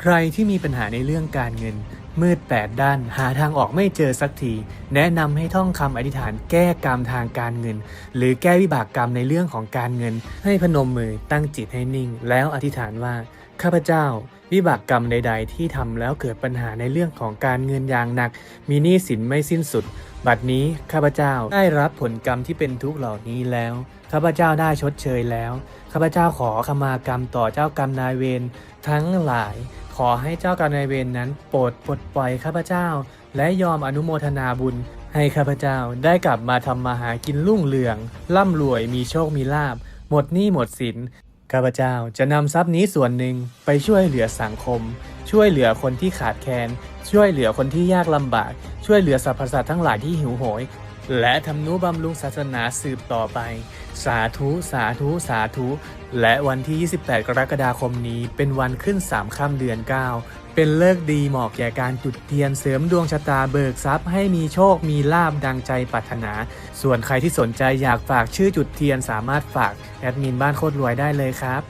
ใครที่มีปัญหาในเรื่องการเงิน มืดแปดด้าน หาทางออกไม่เจอสักที แนะนำให้ท่องคำอธิษฐานแก้กรรมทางการเงิน หรือแก้วิบากกรรมในเรื่องของการเงิน ให้พนมมือตั้งจิตให้นิ่ง แล้วอธิษฐานว่า ข้าพเจ้า วิบากกรรมใด ๆ ที่ทำแล้วเกิดปัญหาในเรื่องของการเงินอย่างหนัก มีหนี้สินไม่สิ้นสุด บัดนี้ข้าพเจ้าได้รับผลกรรมที่เป็นทุกข์เหล่านี้แล้วข้าพเจ้าได้ชดเชยแล้วข้าพเจ้าขอขมากรรมต่อเจ้ากรรมนายเวรทั้งหลาย ขอให้เจ้ากรรมนายเวรนนั้นโปรดปลดปล่อยข้าพเจ้า และยอมอนุโมทนาบุญ ให้ข้าพเจ้าได้กลับมาทำมาหากินรุ่งเรือง ร่ำรวยมีโชคมีลาบหมดหนี้หมดสิน ข้าพเจ้าจะนำทรัพย์นี้ส่วนหนึ่งไปช่วยเหลือสังคม ช่วยเหลือคนที่ขาดแคลนช่วยเหลือคนที่ยากลำบาก ช่วยเหลือสรรพสัตว์ทั้งหลายที่หิวโหย และทำนุบำรุงศาสนาสืบต่อไป สาธุ สาธุ สาธุ และวันที่ 28 กรกฎาคมนี้ เป็นวันขึ้น 3ค่ำเดือน 9 เป็นเลิกดีเหมาะแก่การจุดเทียนเสริมดวงชะตาเบิกทรัพย์ให้มีโชคมีลาบดังใจปรารถนา ส่วนใครที่สนใจอยากฝากชื่อจุดเทียนสามารถฝากแอดมินบ้านโคตรรวยได้เลยครับ